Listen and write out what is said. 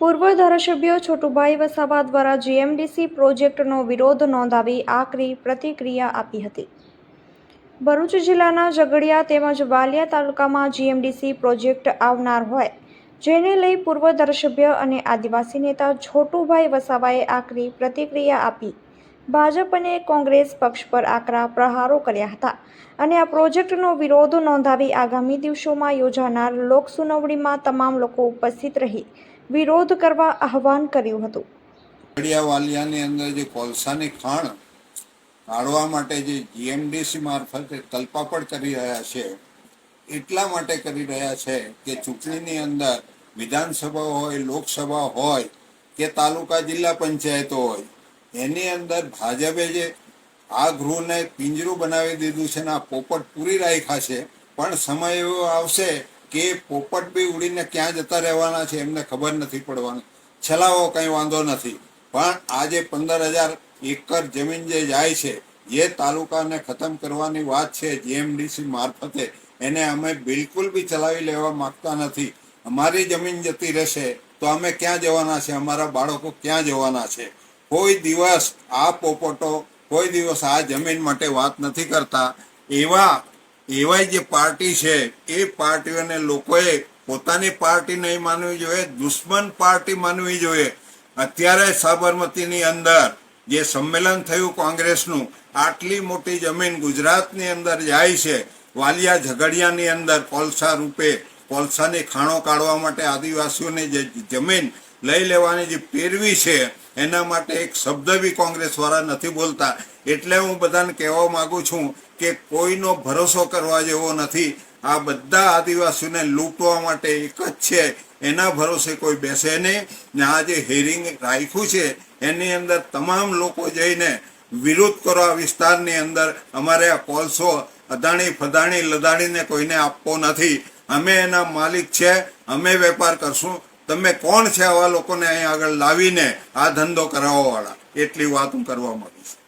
પૂર્વ ધારાસભ્ય છોટુભાઈ વસાવા દ્વારા જીએમડીસી પ્રોજેક્ટનો વિરોધ નોંધાવી આકરી પ્રતિક્રિયા આપી હતી. ભરૂચ જિલ્લાના ઝઘડિયા તેમજ વાલિયા તાલુકામાં જીએમડીસી પ્રોજેક્ટ આવનાર હોય, જેને લઈ પૂર્વ ધારાસભ્ય અને આદિવાસી નેતા છોટુભાઈ વસાવાએ આકરી પ્રતિક્રિયા આપી ભાજપ અને કોંગ્રેસ પક્ષ પર આકરા પ્રહારો કર્યા હતા અને આ પ્રોજેક્ટનો વિરોધ નોંધાવી આગામી દિવસોમાં યોજાનાર લોકસુનાવણીમાં તમામ લોકો ઉપસ્થિત રહી વિરોધ કરવા આહવાન કર્યું હતું. વાલિયાની અંદર જે કોલસાની ખાણ કાઢવા માટે જે જીએમડીસી મારફતે તલપાપડ કરી રહ્યા છે, એટલા માટે કરી રહ્યા છે કે ચૂંટણીની અંદર વિધાનસભા હોય, લોકસભા હોય કે તાલુકા જિલ્લા પંચાયતો હોય, એની અંદર ભાજપે જે આ ગૃહને પિંજરું બનાવી દીધું છે ને આ પોપટ પૂરી રાખ્યા છે, પણ સમય એવો આવશે કે પોપટ બી ઉડીને ક્યાં જતા રહેવાના છે એમને ખબર નથી પડવાની. છલાવો કંઈ વાંધો નથી. પણ આજે પંદર હજાર એકર જમીન જે જાય છે જે તાલુકાને ખતમ કરવાની વાત છે જીએમડીસી મારફતે. એને અમે બિલકુલ બી ચલાવી લેવા માંગતા નથી. અમારી જમીન જતી રહેશે તો અમે ક્યાં જવાના છે? અમારા બાળકો ક્યાં જવાના છે? કોઈ દિવસ આ પોપટો, કોઈ દિવસ આ જમીન માટે વાત નથી કરતા. એવા એવાય જે પાર્ટી છે, એ પાર્ટીઓને લોકોએ પોતાની પાર્ટી નહીં માનવી જોઈએ, દુશ્મન પાર્ટી માનવી જોઈએ. અત્યારે સાબરમતીની અંદર જે સંમેલન થયું કોંગ્રેસનું, આટલી મોટી જમીન ગુજરાતની અંદર જાય છે. વાલિયા ઝઘડિયાની અંદર કોલસા રૂપે કોલસાની ખાણો કાઢવા માટે આદિવાસીઓની જે જમીન લઈ લેવાની જે પેરવી છે, એના માટે એક શબ્દ બી કોંગ્રેસ વાળા નથી બોલતા. એટલે હું બધાને કહેવા માંગુ છું કે કોઈનો ભરોસો કરવા જેવો નથી. આ બધા આદિવાસીઓને લૂંટવા માટે એક જ છે. એના ભરોસે કોઈ બેસે નહીં. ને આ જે હેરિંગ રાખ્યું છે, એની અંદર તમામ લોકો જઈને વિરોધ કરો આ વિસ્તારની અંદર. અમારે આ કોલસો અદાણી ફદાણી લદાણીને કોઈને આપવો નથી. અમે એના માલિક છે. અમે વેપાર કરશું. તમે કોણ છે આવા લોકોને અહીં આગળ લાવીને આ ધંધો કરાવવાવાળા? એટલી વાત હું કરવા માંગીશ